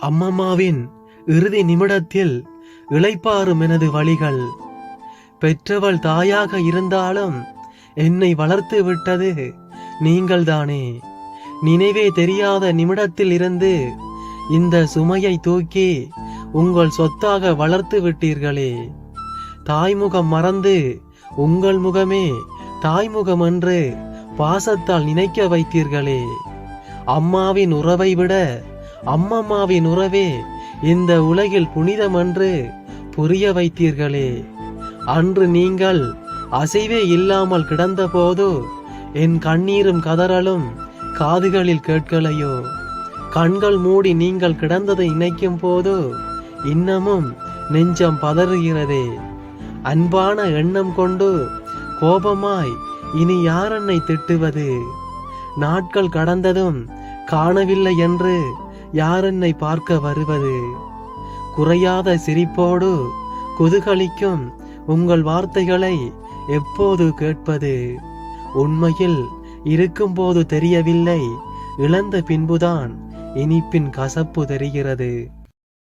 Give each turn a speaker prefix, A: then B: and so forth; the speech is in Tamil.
A: அம்மம்மாவின் இறுதி நிமிடத்தில் இளைப்பாறும் எனது வழிகள். பெற்றவள் தாயாக இருந்தாலும் என்னை வளர்த்து விட்டது நீங்கள்தானே. நினைவே தெரியாத நிமிடத்தில் இருந்து இந்த சுமையை தூக்கி உங்கள் சொத்தாக வளர்த்து விட்டீர்களே. தாய்முகம் மறந்து உங்கள் முகமே தாய்முகம் என்று பாசத்தால் நினைக்க வைத்தீர்களே. அம்மாவின் உறவை விட அம்மம்மாவின் உறவே இந்த உலகில் புனிதமன்று புரிய வைத்தீர்களே. அன்று நீங்கள் அசைவே இல்லாமல் கிடந்தபோது என் கண்ணீரும் கதறலும் காதுகளில் கேட்கலையோ? கண்கள் மூடி நீங்கள் கிடந்ததை நினைக்கும் போது இன்னமும் நெஞ்சம் பதறுகிறதே. அன்பான எண்ணம் கொண்டு கோபமாய் இனி யார் என்னை திட்டுவது? நாட்கள் கடந்ததும் காணவில்லை என்று யார் என்னை பார்க்க வருவது? குறையாத சிரிப்போடு குதுகலிக்கும் உங்கள் வார்த்தைகளை எப்போது கேட்பது? உண்மையில் இருக்கும்போது தெரியவில்லை. இழந்த பின்புதான் இனிப்பின் கசப்பு தெரிகிறது.